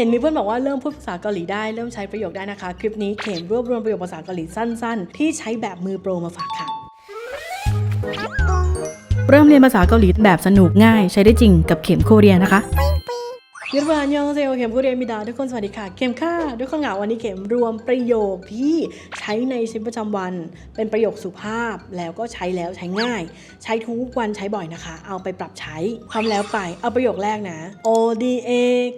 เห็นมีเพื่อนบอกว่าเริ่มพูดภาษาเกาหลีได้เริ่มใช้ประโยคได้นะคะ คลิปนี้เข็มรวบรวมประโยคภาษาเกาหลีสั้น ๆ ที่ใช้แบบมือโปรมาฝากค่ะ เริ่มเรียนภาษาเกาหลีแบบสนุกง่ายใช้ได้จริงกับเข็มโคเรียนะคะยรานยองเซลเข็มโคเรียมิดาทุกคนสวัสดีค่ะ เข็มค่ะทุกคนเหงาวันนี้เข็มรวมประโยคที่ใช้ในชีวิตประจำวัน เป็นประโยคสุภาพแล้วก็ใช้แล้วใช้ง่าย ใช้ทุกวันใช้บ่อยนะคะ เอาไปปรับใช้ความแล้วไปเอาประโยคแรกนะ O D A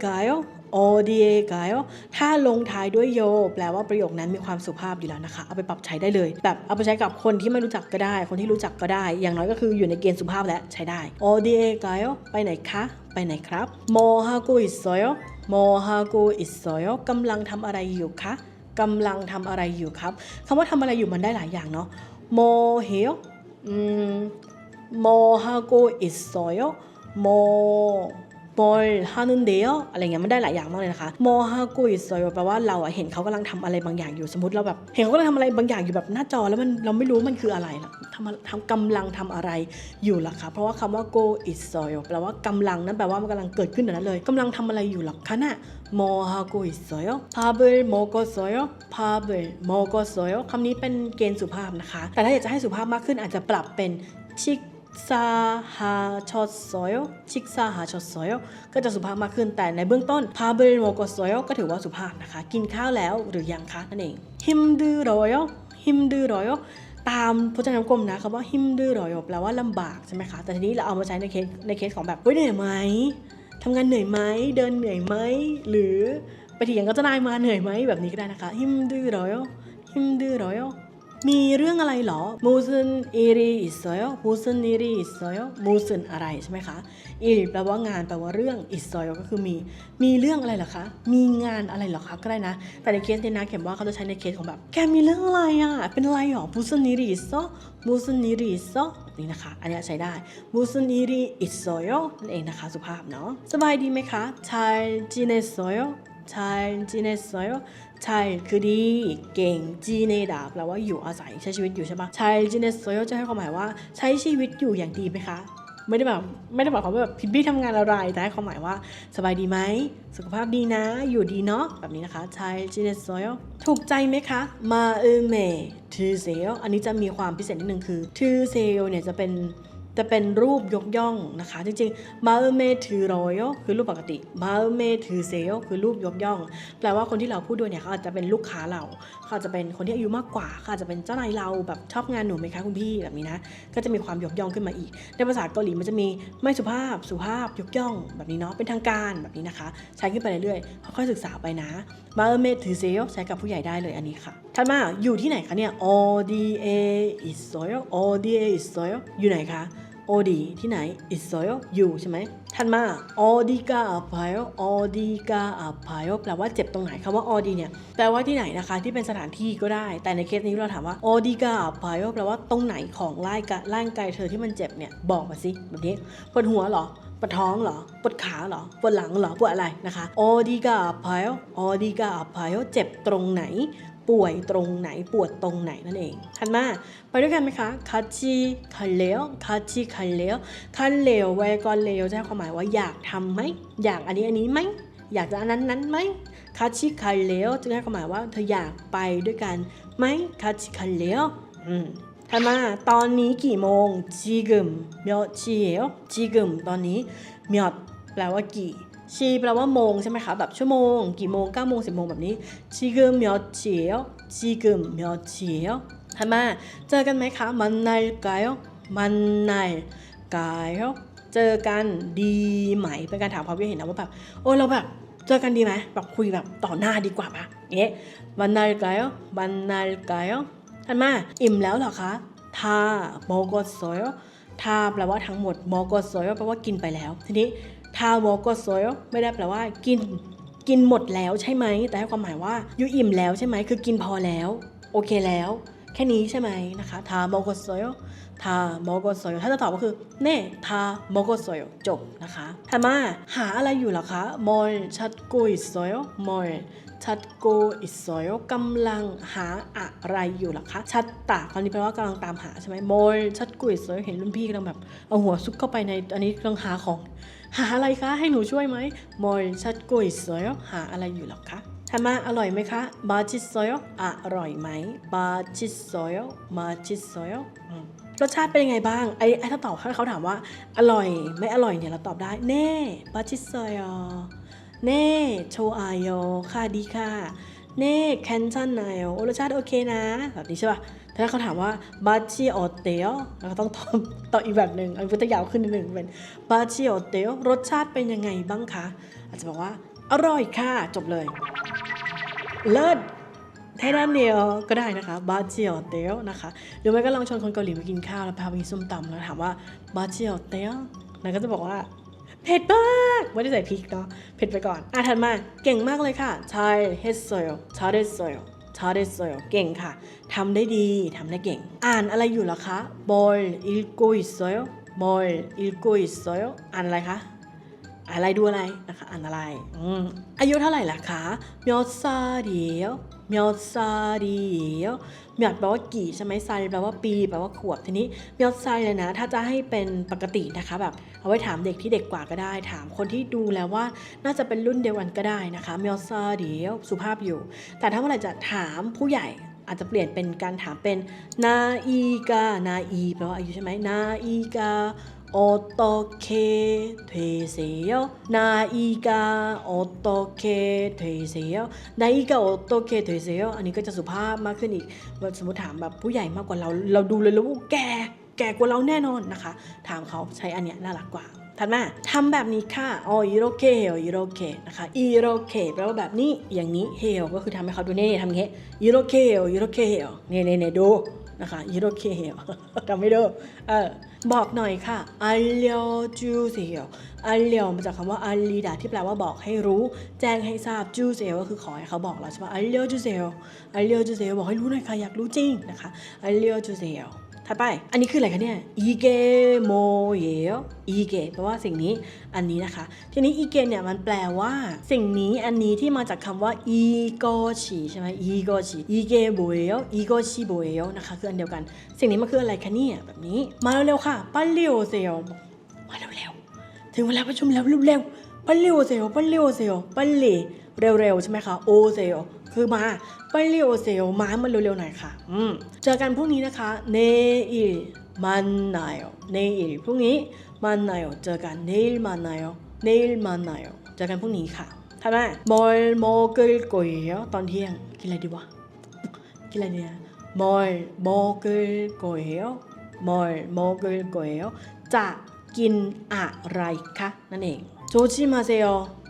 กาย โอดีเอกายถ้าลงท้ายด้วยโย แปลว่าประโยคนั้นมีความสุภาพอยู่แล้วนะคะ เอาไปปรับใช้ได้เลย แบบเอาไปใช้กับคนที่ไม่รู้จักก็ได้ คนที่รู้จักก็ได้ อย่างน้อยก็คืออยู่ในเกณฑ์สุภาพและใช้ได้โอดีเอกายไปไหนคะ ไปไหนครับโมฮากุอิโซโยโมฮากุอิโซยกำลังทำอะไรอยู่คะกำลังทำอะไรอยู่ครับคำว่าทำอะไรอยู่มันได้หลายอย่างเนาะโมเฮ 뭘 하는데요 อะไรเงี้ยมันได้หลายอย่างมากเลยนะคะมอฮากุยสวยแปลว่าเราเห็นเขากำลังทำอะไรบางอย่างอยู่สมมติเราแบบ เห็นเขากำลังทำอะไรบางอย่างอยู่แบบหน้าจอแล้วมันเราไม่รู้มันคืออะไรล่ะทำทำกำลังทำอะไรอยู่ล่ะคะเพราะว่าคำว่า go is soil แปลว่ากำลังนั้นแปลว่ามันกำลังเกิดขึ้นเดี๋ยนั้นเลยกำลังทำอะไรอยู่หรอคะน่ะมอฮากุยสวยพาเบลโมโกสวยพาเบลโมโกสวยคำนี้เป็นเกณฑ์สุภาพนะคะ แต่ถ้าอยากจะให้สุภาพมากขึ้นอาจจะปรับเป็นชิก 식사하셨어요? 식사하셨어요? ก็จะสุภาพมากขึ้นแต่ในเบื้องต้น 밥을 먹었어요? ก็ถือว่าสุภาพนะคะ กินข้าวแล้วหรือยังคะนั่นเอง 힘들어요? 힘들어요? ตามพจนานุกรมนะคำว่า 힘들어요 แปลว่าลำบากใช่ไหมคะ แต่ทีนี้เราเอามาใช้ในเคสในเคสของแบบเฮ้ยเหนื่อยไหมทำงานเหนื่อยไหมเดินเหนื่อยไหมหรือไปเถียงกับเจ้านายมาเหนื่อยไหมแบบนี้ก็ได้นะคะ 힘들어요? 힘들어요? มี เรื่องอะไรเหรอ 무슨 일이 있어요? 무슨 일이 있어요? 무슨 อะไรใช่ไหมคะ il แปลว่างานแปลว่าเรื่อง 있어요 ก็คือมี มีเรื่องอะไรเหรอคะ มีงานอะไรเหรอคะก็ได้นะ แต่ในเคสนี้นะเข็มว่าเขาจะใช้ในเคสของแบบ แกมีเรื่องอะไรอ่ะ เป็นอะไรหรอ 무슨 일이 있어? 무슨 일이 있어? นี่นะคะ อันนี้ใช้ได้ 무슨 일이 있어요? นั่นเองนะคะ สุภาพเนาะ สบายดีไหมคะ 잘 지냈어요? 잘 지냈어요? ใช่คือดี เก่งจีเนดาแปลว่าอยู่อาศัยใช้ชีวิตอยู่ใช่ไหมใช่จีเนสโซยจะให้ความหมายว่าใช้ชีวิตอยู่อย่างดีไหมคะไม่ได้แบบไม่ได้บอกเขาว่าแบบพินพี่ทำงานอะไรแต่ให้ความหมายว่าสบายดีไหมสุขภาพดีนะ อยู่ดีเนาะแบบนี้นะคะใช่จีเนสโซยถูกใจไหมคะ มาเอเมทูเซลอันนี้จะมีความพิเศษนิดนึงคือทูเซลเนี่ยจะเป็น จะเป็นรูปยกย่องนะคะ จริงๆมาเมถือรอยคือรูปปกติมาเมถือเซลคือรูปยกย่อง แปลว่าคนที่เราพูดด้วยเนี่ยเขาอาจจะเป็นลูกค้าเราเขาอาจจะเป็นคนที่อายุมากกว่าเขาอาจจะเป็นเจ้านายเราแบบชอบงานหนูไหมคะคุณพี่แบบนี้นะ ก็จะมีความยกย่องขึ้นมาอีก ในภาษาเกาหลีมันจะมีไม่สุภาพสุภาพยกย่องแบบนี้เนาะเป็นทางการแบบนี้นะคะ ใช้ขึ้นไปเรื่อยๆค่อยๆศึกษาไปนะมาเมถือเซลใช้กับผู้ใหญ่ได้เลยอันนี้ค่ะถัดมาอยู่ที่ไหนคะเนี่ย o d a is soyo o d a is soyo อยู่ไหนคะ ออดีที่ไหน is soil อยู่ใช่ไหมถันมาออดีกาอั i ไ a โอออดีกาอั a ไ a โอแปลว่าเจ็บตรงไหนคำว่าออดีเนี่ยแปลว่าที่ไหนนะคะที่เป็นสถานที่ก็ได้ แต่ในเคสนี้เราถามว่าออดีกาอั a ไ a โอแปลว่าตรงไหนของร่างกายเธอที่มันเจ็บเนี่ยบอกมาสิแบบนี้ปวดหัวหรอ ปวดท้องเหรอ ปวดขาเหรอ ปวดหลังเหรอ ปวดอะไรนะคะออดีกาอพายออดีกาอพายเจ็บตรงไหน ป่วยตรงไหน ปวดตรงไหนนั่นเองถันมา ไปด้วยกันไหมคะคาชิคันเลวคาชิคันเลวคันเลวไวก่อนเลวจะให้ความหมายว่าอยากทำไหม อยากอันนี้อันนี้ไหม อยากจะอันนั้นนั้นไหมคาชิคันเลวจะให้ความหมายว่าเธออยากไปด้วยกันไหมคาชิคันเลวอืม ถาดมาตอนนี้กี่โมงจีกึมเมียวจีเอลจีกึมตอนนี้เมียดแปลว่ากี่ชีแปลว่าโมงใช่ไหมคะแบบชั่วโมง กี่โมงเก้าโมงสิบโมงแบบนี้จีกึมเมียวเจียวจีกึมเมียวเจียวถัมาเจอกันไหมคะมันในไกมันในไกเจอกันดีไหมเป็นการถามความคิดเห็นนะว่าแบบโอ้เราแบบเจอกันดีไหมแบบคุยแบบต่อหน้าดีกว่าปะเอ๊ะวันนายไกวันนายไก่ท่านมาอิ่มแล้วเหรอคะ ทาโมกโซยทาแปลว่าทั้งหมดโมกโซยแปลว่ากินไปแล้ว ทีนี้ทาวอกโซยไม่ได้แปลว่ากิน กินหมดแล้วใช่ไหม แต่ให้ความหมายว่าอยู่อิ่มแล้วใช่ไหม คือกินพอแล้ว โอเคแล้ว แค่นี้ใช่ไหมนะคะ ทามอกโซยทามอกโซยถ้าจะตอบก็คือเน่ทามอกโซยจบนะคะถัดมาหาอะไรอยู่หรอคะมอลชัดกุยโซยมอล ชัดโกอิโซโยกำลังหาอะไรอยู่หรอคะ ชัดตาคราวนี้แปลว่ากำลังตามหาใช่ไหมมอลชัดโกุยโซโยเห็นรุ่นพี่กำลังแบบเอาหัวซุกเข้าไปในอันนี้กำลังหาของ หาอะไรคะ ให้หนูช่วยไหมมอลชัดโกุยโซโยหาอะไรอยู่หรอคะถัดมาอร่อยไหมคะบาจิโซโยอร่อยไหมบาจิโซโยมาจิโซโยอืมรสชาติเป็นยังไงบ้างไอ้ไอ้ถ้าตอบให้เขาถามว่า อร่อยไม่อร่อยเนี่ยเราตอบได้เน่บาจิโซโย เน่โชอาโยค่ะดีค่ะ เน่แคนชันนายโอรสชาติโอเคนะ แบบนี้ใช่ป่ะถ้าเขาถามว่าบาจิโอเตโอเราก็ต้องตอบตอบอีกแบบหนึ่งอันนี้จะยาวขึ้นนิดหนึ่งเป็นบาจิโอเตโอรสชาติเป็นยังไงบ้างคะ อาจจะบอกว่า อร่อยค่ะ จบเลย เลิศแค่นั้นเดียวก็ได้นะคะบาเจียวเตียวนะคะหรือไม่ก็ลองชวนคนเกาหลีมากินข้าวแล้วพาไปกินส้มตำแล้วถามว่าบาเจียวเตียวนายก็จะบอกว่า เผ็ดมากไม่ได้ใส่พริกเนาะเผ็ดไปก่อน อะถัดมาเก่งมากเลยค่ะใช่เฮสโซยชาเดสโซยชาเดสโซยเก่งค่ะทำได้ดีทำได้เก่ง อ่านอะไรอยู่หรอคะบอลอิลกอิโซยบอลอิลกอิโซยอ่านอะไรคะอะไรดูอะไรนะคะอ่านอะไรอืมอายุเท่าไหร่ล่ะคะเมียวซาเดียว เมียวซาเดียวเมียวแปลว่ากี่ใช่ไหมซาแปลว่าปีแปลว่าขวบทีนี้เมียวซาเลยนะ ถ้าจะให้เป็นปกตินะคะแบบเอาไว้ถามเด็กที่เด็กกว่าก็ได้ ถามคนที่ดูแล้วว่าน่าจะเป็นรุ่นเดียวกันก็ได้นะคะเมียวซาเดียวสุภาพอยู่ แต่ถ้าเมื่อไหร่จะถามผู้ใหญ่อาจจะเปลี่ยนเป็นการถามเป็นนาอีกานาอีแปลว่าอายุใช่ไหมนาอีกา โอโตเคเทเซียวนาอีกาโอโตเคดียวนาอีกาโอโตเคเทเซียวอันนี้ก็จะสุภาพมากขึ้นอีกสมมติถามแบบผู้ใหญ่มากกว่าเรา เราดูเลยแล้วแก่แก่กว่าเราแน่นอนนะคะ ถามเขาใช้อันเนี้ยน่ารักกว่าถัดมาทำแบบนี้ค่ะออิโรเคเออิโรเคนะคะอิโรเคแปลว่าแบบนี้อย่างนี้เฮลก็คือทำให้เขาดูเน่ทำเงี้ยอิโรเคเออิโรเคเน่เน่เน่ดู นะคะยิโรเคเฮลจำไม่ได้เออบอกหน่อยค่ะอัลเลจูเซลอัลเลมาจากคำว่าอัลลีดาที่แปลว่าบอกให้รู้แจ้งให้ทราบจูเซลก็คือขอให้เขาบอกเราใช่ปะอัลเลจูเซลอัลเลจูเซลบอกให้รู้หน่อยค่ะอยากรู้จริงนะคะอัลเลจูเซล ถัดไป อันนี้คืออะไรคะเนี่ยอีเกโมเยอีเกแปลว่าสิ่งนี้ อันนี้นะคะ ทีนี้อีเกเนี่ยมันแปลว่าสิ่งนี้ อันนี้ที่มาจากคำว่าอีโกชีใช่ไหมอีโกชีอีเกโบเอลอีโกชีโบเอนะคะ คืออันเดียวกัน สิ่งนี้มันคืออะไรคะเนี่ยแบบนี้ มาเร็วๆค่ะปั้นเร็วเซลมาเร็วๆ ถึงเวลาประชุมแล้วเร็วๆปั้นเร็วเซลปั้นเร็วเซลปั้นเลเร็วๆใช่ไหมคะโอเซล คือมาไปเรียวเซลมามันเร็วๆหน่อยค่ะ อืมเจอกันพรุ่งนี้นะคะ เนอิมันนายอเนอิพรุ่งนี้มันนายอเจอกันเนลมันนายอเนลมันนายอเจอกันพรุ่งนี้ค่ะทำไมมอลโมเกลก๋วยตอนเที่ยงกินอะไรดีวะกินอะไรเนี่ยมอลโมเกลก๋วยมอลโมเกลก๋วยจะกินอะไรคะนั่นเองโจชิมาเซโอ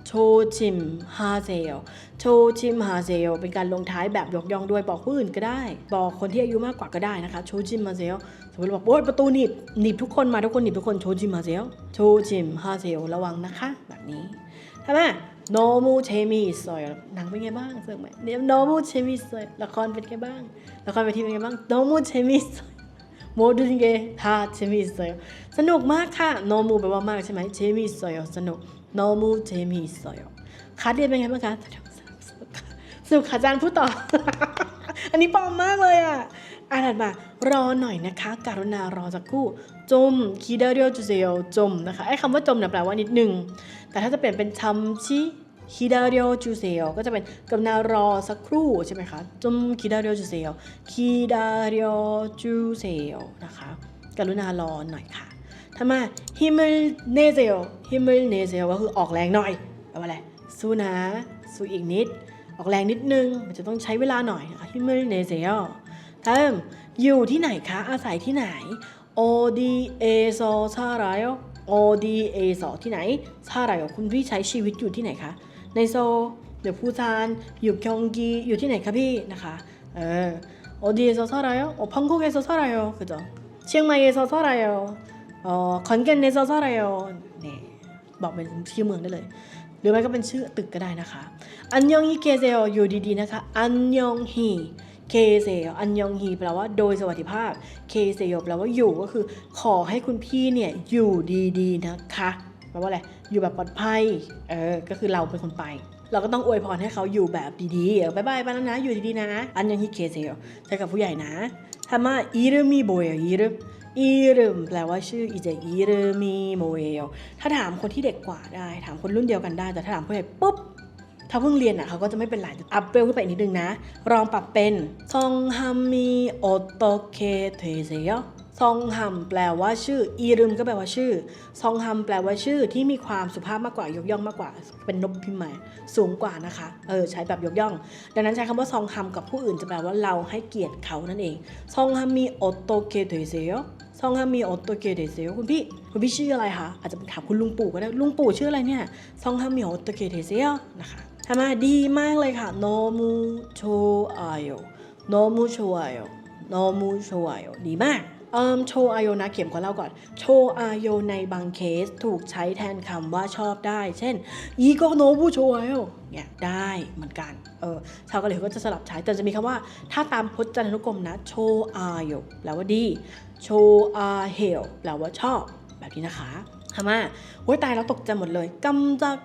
โชชิมฮาเซลโชชิมฮาเซลเป็นการลงท้ายแบบยกย่องด้วยบอกผู้อื่นก็ได้ บอกคนที่อายุมากกว่าก็ได้นะคะโชชิมฮาเซลสมมติบอกโอ้ยประตูหนีบหนีบทุกคนมาทุกคนหนีบทุกคนโชชิมฮาเซลโชชิมฮาเซลระวังนะคะแบบนี้ใช่ไมโนมูเชมิสอยหนังเป็นไงบ้างเสื่อไหมเนี่ยโนมูเชมิสอยละครเป็นไงบ้างละครเวทีเป็นไงบ้างโนมูเชมิสอยโมดูริงเกทาเชมิสอยสนุกมากค่ะโนมูแปลว่ามากใช่ไหมเชมิสอยสนุก 너무 재미있어요. คัดเรียนเป็นไงบ้างคะสนุกสนุกสนุกค่ะสนุกค่ะอาจารย์พูดต่อ อันนี้ปลอมมากเลยอ่ะอ่านถัดมารอหน่อยนะคะ กรุณารอสักครู่จมคิดาเรียวจูเซลจมนะคะไอ้คำว่าจมเนี่ยแปลว่านิดนึง แต่ถ้าจะเปลี่ยนเป็นชัมชิคิดาเรียวจูเซลก็จะเป็นกรุณารอสักครู่ใช่ไหมคะจมคิดาเรียวจูเซลคิดาเรียวจูเซลนะคะ กรุณารอหน่อยค่ะท ำไมฮิมลเนเซลฮิมลเนเซลก็คือออกแรงหน่อยแปลว่าอะไรสู้นะสู้อีกนิด ออกแรงนิดนึง มันจะต้องใช้เวลาหน่อยฮิมลเนเซลเติมอยู่ที่ไหนคะ อาศัยที่ไหนโอดีเอโซซาไรโอดีเอโซที่ไหนซาไรโอคุณพี่ใช้ชีวิตอยู่ที่ไหนคะ ในโซเดี๋ยวพูซานอยู่คยองกีอยู่ที่ไหนคะพี่นะคะเอออดีเอโซซาไรโอโอพังกุกเอโซซาไรโอคือจ้ะเชียงใหม่เอโซซอเอ่อขอนแก่นเอซซาไรโอนี่บอกเป็นชื่อเมืองได้เลย หรือไม่ก็เป็นชื่อตึกก็ได้นะคะ อันยองฮีเกเซโออยู่ดีๆนะคะ อันยองฮีเคเซโยอันยองฮีแปลว่าโดยสวัสดิภาพ เคเซโยแปลว่าอยู่ก็คือ ขอให้คุณพี่เนี่ยอยู่ดีๆนะคะแปลว่าอะไร อยู่แบบปลอดภัย เออ ก็คือเราเป็นคนไป เราก็ต้องอวยพรให้เขาอยู่แบบดีๆ เออบายบายไปแล้วนะ อยู่ดีๆนะ อันยังฮิเคเซโยใช้กับผู้ใหญ่นะทำมาอีรมีโบเออีร อีรมแปลว่าชื่ออีเจอีรมีโมเอลถ้าถามคนที่เด็กกว่าได้ ถามคนรุ่นเดียวกันได้ แต่ถ้าถามผู้ใหญ่ปุ๊บ ถ้าเพิ่งเรียนอะเขาก็จะไม่เป็นไรอัพเวลขึ้นไปนิดนึงนะลองปรับเป็นซองฮัมมีโอโตเคเทเซยซองฮัมแปลว่าชื่อ อีรึมก็แปลว่าชื่อ ซองฮัมแปลว่าชื่อที่มีความสุภาพมากกว่ายกย่องมากกว่า เป็นนบพิมพ์หมายสูงกว่านะคะ เออใช้แบบยกย่อง ดังนั้นใช้คำว่าซองฮัมกับผู้อื่นจะแปลว่าเราให้เกียรติเขานั่นเอง ซองฮัมมีโอโตเคเทเซโย ซองฮามีโอโตเกเดเซคุณพี่ คุณพี่ชื่ออะไรคะ อาจจะถามคุณลุงปู่ก็ได้ ลุงปู่ชื่ออะไรเนี่ยซองฮามีโอโตเกเดเซลนะคะทำมาดีมากเลยค่ะโนมูโชอาโยโนมูโชอาโยโนมูโชอาโยดีมากเอิมโชอาโยนะเขียนขอเล่าก่อน โชอาโยในบางเคสถูกใช้แทนคำว่าชอบได้ เช่นอีโกโนมูโชอาโยเนี่ยได้เหมือนกัน เออชาวเกาหลีก็จะสลับใช้ แต่จะมีคำว่า ถ้าตามพจนานุกรมนะ โชอาโยแปลว่าดี โชอาเฮลแปลว่าชอบ แบบนี้นะคะทำมาโอ้ยตายแล้วตกใจหมดเลยกำจัก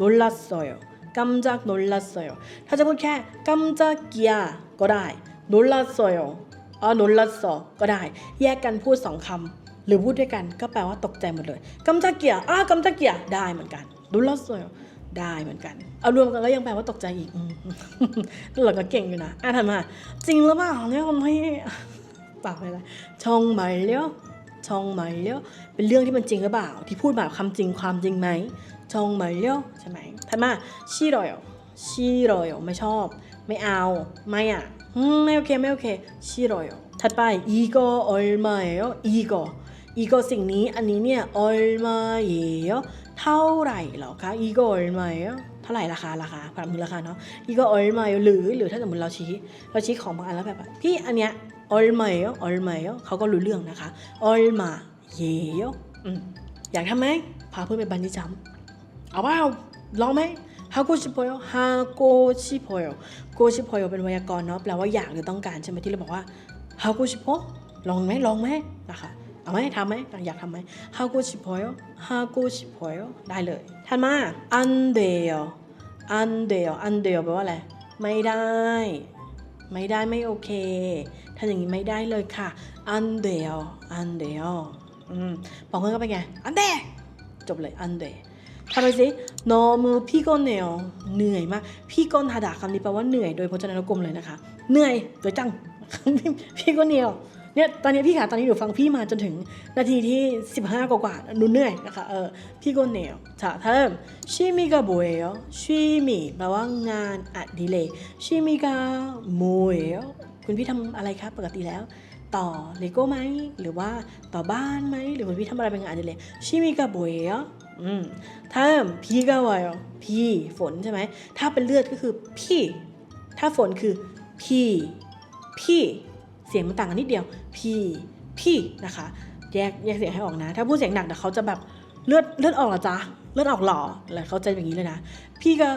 นลลัสโยกำจักนลลัสโยถ้าจะพูดแค่กำจักเกียก็ได้นลลัสโยอ๋อนลลัสโก็ได้ แยกกันพูดสองคำหรือพูดด้วยกันก็แปลว่าตกใจหมดเลยกำจักเกียอ่ากำจักเกียได้เหมือนกันนลลัสโยได้เหมือนกัน เอารวมกันก็ยังแปลว่าตกใจอีกเราก็เก่งอยู่นะ อะทำมา จริงหรือเปล่าเนี่ยคนที่ ปากไปแล้วชงไหมเลี้ยวชงไหมเลี้ยวเป็นเรื่องที่มันจริงหรือเปล่า ที่พูดแบบคำจริงความจริงไหมชงไหมเลี้ยวใช่ไหมถัดมาชีรอยชีรอยไม่ชอบ ไม่เอาไม่อะไม่โอเคไม่โอเคชีรอยถัดไปอีโกอลมาเออีโกอีโกสิ่งนี้อันนี้เนี่ยอลมาเอเท่าไหร่เหรอคะอีโกอลมาเอเท่าไหร่ราคาราคาความมือราคาเนาะอีโกอลมาหรือหรือถ้าสมมติเราชี้ เราชี้ของบางอันแล้วแบบว่าพี่อันเนี้ย 얼마예요? 얼마예요? เขาก็รู้เรื่องนะคะ 얼마예요? อืมอยากทำไหมพาเพื่อนไปบันจี้จัมป์เอาเปล่าลองไหม 하고 싶어요? 하고 싶어요. 고 싶어요 เป็นไวยากรณ์เนาะแปลว่าอยากหรือต้องการใช่ไหมที่เราบอกว่า 하고 싶어? ลองไหมลองไหมนะคะเอาไหมทำไหมอยากทำไหม 하고 싶어요? 하고 싶어요? ได้เลยถัดมา 안 돼요. 안 돼요. 안 돼요 แปลว่าอะไร ไม่ได้ ไม่ได้ไม่โอเค ถ้าอย่างนี้ไม่ได้เลยค่ะอันเดียวอันเดียวอืมบอกเพื่อนก็ไปนไงอันเดจบเลยอันเดทำไปสินอมือพี่ก้นเหนียวเหนื่อยมาก พี่ก้นฮาดาคำนี้แปลว่าเหนื่อยโดยพจนานุกรมเลยนะคะ เหนื่อยโดยจัง พี่ก้นเหนียวเนี่ยตอนนี้พี่ขาตอนนี้หนูฟังพี่มาจนถึงนาทีที่ 15 กว่าๆหนูเหนื่อยนะคะเออพี่ก้นเหนียวจะเทิมชิมิกาโบเอลชิมิแปลว่างานอดิเรกชิมิกาโมเอล คุณพี่ทำอะไรครับปกติแล้ว ต่อเลโก้ไหมหรือว่าต่อบ้านไหมหรือคุณพี่ทำอะไรเป็นงานอดิเรกชิมิกาโบเออืมเทิมพี่กาวายพี่ฝนใช่ไหมถ้าเป็นเลือดก็คือพี่ ถ้าฝนคือพี่พี่เสียงมันต่างกันนิดเดียว พี่พี่นะคะ แยกแยกเสียงให้ออกนะ ถ้าพูดเสียงหนักเดี๋ยวเขาจะแบบเลือดเลือดออกเหรอจ๊ะเลือดออกหรอแล้วเขาจะอย่างนี้เลยนะ พี่ก็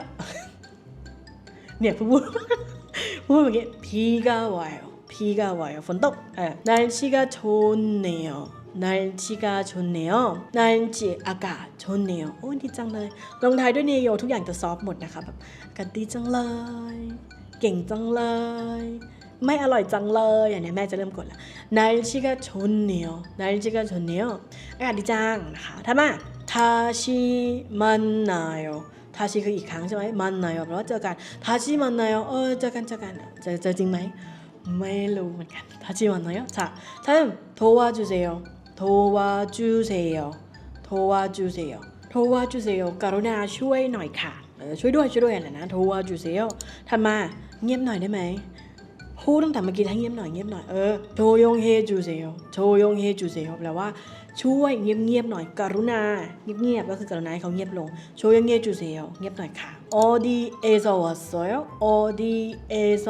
เนี่ยพูด พูดแบบนี้พี่ก็วายพี่ก็วายฝนตกเออ날씨가좋네요 날씨가 좋네요 날씨อากาศ좋네요โอ้ดีจังเลยลงท้ายด้วยเนโยทุกอย่างจะซอฟต์หมดนะคะแบบอากาศดีจังเลย เก่งจังเลย ไม่อร่อยจังเลยอย่างเนี้ยแม่จะเริ่มกดแล้ว날씨가좋네요날씨가좋네요อากาศดีจังนะคะถ้ามา다시만나요ทา าชิคืออีกครั้งใช่ไหมมันนายแปลว่าเจอกันทาชิมันนายเออเจอกันเจอกันเจอเจอจริงไหมไม่รู้เหมือนกันทาชิมันนายจ้ะท่านโทวาจูเซโยโทวาจูเซโยโทวาจูเซโยโทวาจูเซโยกรุณาช่วยหน่อยค่ะช่วยด้วยช่วยด้วยอะไรนะโทวาจูเซโยทันมาเงียบหน่อยได้ไหม พูดตั้งแต่เมื่อกี้ให้เงียบหน่อยเงียบหน่อยเออโชยงเฮจูเซโยโชยงเฮจูเซโยแปลว่าช่วยเงียบเงียบๆหน่อยกรุณาเงียบเงียบๆก็คือกรุณาให้เขาเงียบลงโชยงเฮจูเซโยเงียบหน่อยค่ะออดีเอโซวัสโซโยออดีเอโซ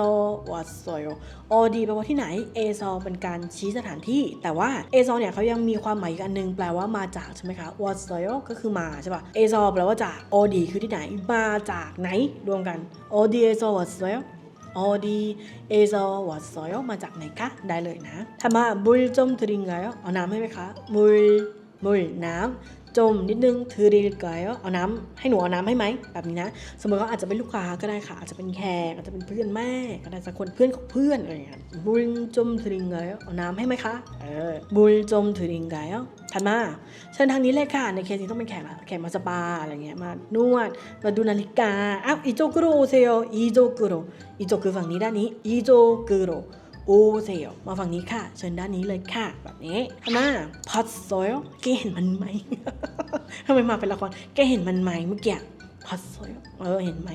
วัสโซโยออดีแปลว่าที่ไหนเอโซเป็นการชี้สถานที่ แต่ว่าเอโซเนี่ยเขายังมีความหมายอีกอันหนึงแปลว่ามาจากใช่ไหมคะวัสโซโยก็คือมาใช่ป่ะเอโซแปลว่าจากออดีคือที่ไหนมาจากไหนรวมกันออดีเอโซวัสโซโย 어디에서 왔어요? 마작네카? 나를 나. 다마 물좀 드린가요? 어, 남해베카. 물, 물, 남. จมนิดนึงถือดีเกยเอาน้ำให้หนูเอาน้ำให้ไหมแบบนี้นะ สมมติว่าอาจจะเป็นลูกค้าก็ได้ค่ะ อาจจะเป็นแขกอาจจะเป็นเพื่อนแม่ก็ได้สักคนเพื่อนของเพื่อนอะไรอย่างเงี้ยบุญจมถือดีเกยเอาน้ำให้ไหมคะเออบุญจมถือดีเกยถัดมาเชิญทางนี้เลยค่ะในเคสนี้ต้องเป็นแขกละแขกมาสปาอะไรเงี้ยมานวดมาดูนาฬิกาอ้าวอีโจกุโรเซโยอีโจกุโรอีโจคือฝั่งนี้ด้านนี้อีโจกุโร อเซโยมาฝั่งนี้ค่ะ เชิญด้านนี้เลยค่ะ แบบนี้ถัดมาพัดโซโยแกเห็นมันไหมทำไมมาเป็นละครแกเห็นมันไหมเมื่อกี้พัดโซโยเออเห็นไหม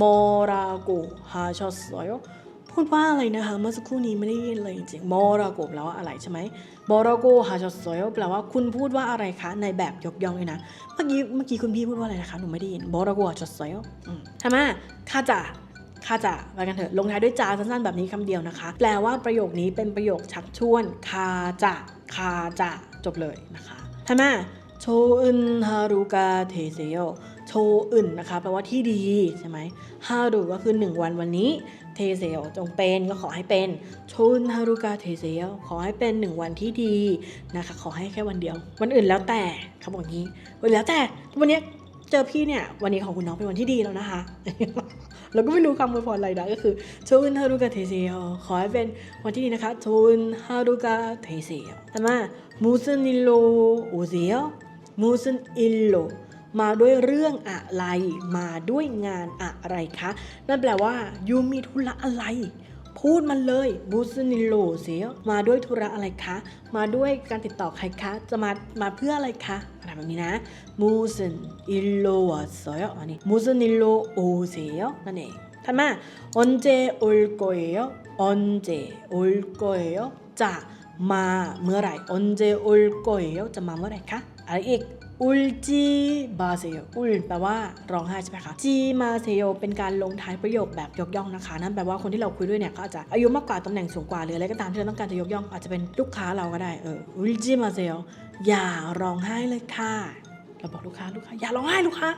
มอราโกฮาชอโซโยพูดว่าอะไรนะคะ เมื่อสักครู่นี้ไม่ได้ยินเลยจริงๆมอราโกแปลว่าอะไรใช่ไหมมอราโกฮาชอโซโยแปลว่าคุณพูดว่าอะไรคะ ในแบบยกย่องเลยนะ เมื่อกี้เมื่อกี้คุณพี่พูดว่าอะไรนะคะหนูไม่ได้ยินมอราโกฮาชอโซโยทำไมข้าจะ ข้าจะไปกันเถอะลงท้ายด้วยจาสั้นๆแบบนี้คำเดียวนะคะ แปลว่าประโยคนี้เป็นประโยคชักชวนคาจะคาจะจบเลยนะคะทำไมโชอึนฮารุกาเทเซโยโชอึนนะคะแปลว่าที่ดีใช่ไหมฮารุก็คือหนึ่งวันวันนี้เทเซลจงเป็นก็ขอให้เป็นชนฮารุกาเทเซลขอให้เป็นหนึ่งวันที่ดีนะคะ ขอให้แค่วันเดียว วันอื่นแล้วแต่เขาบอกงี้วันแล้วแต่วันนี้เจอพี่เนี่ย วันนี้ของคุณน้องเป็นวันที่ดีแล้วนะคะ เราก็ไม่รู้คำอวยพรอะไรนะ ก็คือชนฮารุกาเทเซลขอให้เป็นวันที่ดีนะคะชนฮารุกาเทเซลแต่มามูซึนิโลโอเซลมูซึนอิโลมาด้วยเรื่องอะไร มาด้วยงานอะไรคะ นั่นแปลว่ายูมีธุระอะไร พูดมันเลยบูสนิโลเสียมาด้วยธุระอะไรคะ มาด้วยการติดต่อใครคะ จะมา มาเพื่ออะไรคะานแบบนี้นะมูซึนอิลโลวัสซอยอันนี้มูซึนอิลโลโอเซยนั่นเองถัดมาอันเจอลโกเยอันเจอลโกเยจะมาเมื่อไหร่อัเจอลโกเยจะมาเมื่อไหอะไกอุลจีบาเซโยแปลว่าร้องไห้ใช่ไหมคะจีมาเซโยเป็นการลงท้ายประโยคแบบยกย่องนะคะ นั่นแปลว่าคนที่เราคุยด้วยเนี่ยก็อาจจะอายุมากกว่าตำแหน่งสูงกว่าหรืออะไรก็ตามที่เราต้องการจะยกย่อง อาจจะเป็นลูกค้าเราก็ได้เอออุลจีมาเซโย อย่าร้องไห้เลยค่ะ เราบอกลูกค้าลูกค้าอย่าร้องไห้ลูกค้า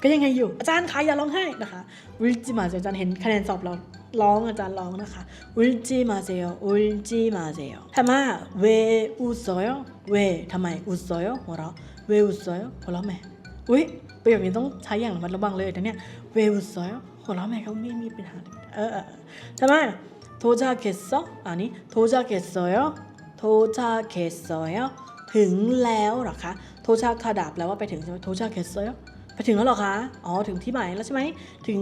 ก็ยังไงอยู่อาจารย์คะอย่าร้องไห้นะคะวิจิมาเซลอาจารย์เห็นคะแนนสอบเราร้องอาจารย์ร้องนะคะวิจิมาเซลอุลจิมาเซลถามว่เวอุซอยเวทำไมอุซอยหัวเราะเวอุซอยหัวเราะแม่อุ้ยประโยคนี้ต้องใช้อย่างระมัดระวังเลยนะเนี่ยเวอุซอยหัวเราะแม่เขาไม่มีปัญหาเออทำไมโทจาเกสซออันนี้โทจาเกสซอย โทชาเคสอยถึงแล้วหรอคะโทชาคาดับแปลว่าไปถึงใช่ไหมโทชาเคสอยไปถึงแล้วหรอคะ อ๋อ ถึงที่หมายแล้วใช่ไหม ถึง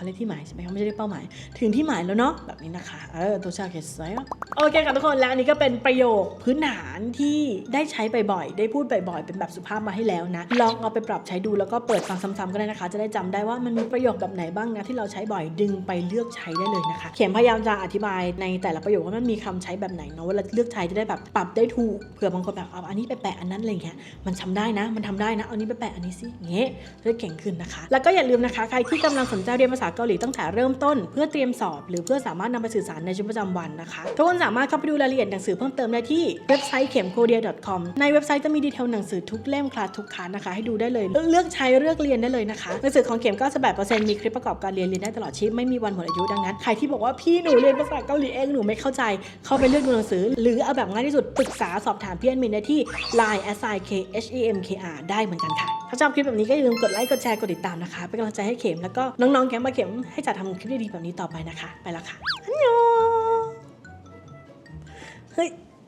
เขาเรียกที่หมายใช่ไหมเขาไม่ใช่เรียกเป้าหมาย ถึงที่หมายแล้วเนาะแบบนี้นะคะ เออโทชาเคสเซโอเคค่ะทุกคนและอันนี้ก็เป็นประโยคพื้นฐานที่ได้ใช้บ่อยๆได้พูดบ่อยๆเป็นแบบสุภาพมาให้แล้วนะลองเอาไปปรับใช้ดูแล้วก็เปิดฟังซ้ำๆก็ได้นะคะ จะได้จำได้ว่ามันมีประโยคแบบไหนบ้างนะที่เราใช้บ่อยดึงไปเลือกใช้ได้เลยนะคะ เขียนพยายามจะอธิบายในแต่ละประโยคว่ามันมีคำใช้แบบไหนเนาะเวลาเลือกใช้จะได้แบบปรับได้ถูกเผื่อบางคนแบบเอาอันนี้ไปแปะอันนั้นอะไรอย่างเงี้ยมันทำได้นะ มันทำได้นะเอานี้ไปแปะอันนี้สิเงี้ยจะได้เก่งขึ้นนะคะ แล้วก็อย่าลืมนะคะ ใครที่กำลังสนใจเรียนภาษาเกาหลีตั้งแต่เริ่มต้น เพื่อเตรียมสอบ หรือเพื่อสามารถนำไปสื่อสารในชีวิตประจำวันนะคะทุกคนสามารถเข้าไปดูรายละเอียดหนังสือเพิ่มเติมได้ที่เว็บไซต์เข็มโคเดีย .com ในเว็บไซต์จะมีดีเทลหนังสือทุกเล่มคลาสทุกคันนะคะ ให้ดูได้เลย เลือกใช้เลือกเรียนได้เลยนะคะหนังสือของเข็ม98%มีคลิปประกอบการเรียนเรียนได้ตลอดชีพไม่มีวันหมดอายุดังนั้นใครที่บอกว่าพี่หนูเรียนภาษาเกาหลีเองหนูไม่เข้าใจ เข้าไปเลือกดูหนังสือ หรือเอาแบบง่ายที่สุดปรึกษาสอบถามพี่แอดมินได้ที่ line s i k h e m k r ได้เหมือนกันค่ะถ้าชอบคลิปแบบนี้ก็อย่าลืมกดไลค์กดแชร์กดติดตามนะคะเป็นกำลังใจให้เข็มแล้วก็น้องๆแก๊งมาเข็มให้จัดทำคลิปดีๆแบบนี้ต่อไปนะคะ ไปแล้วค่ะอันยองเฮ้ย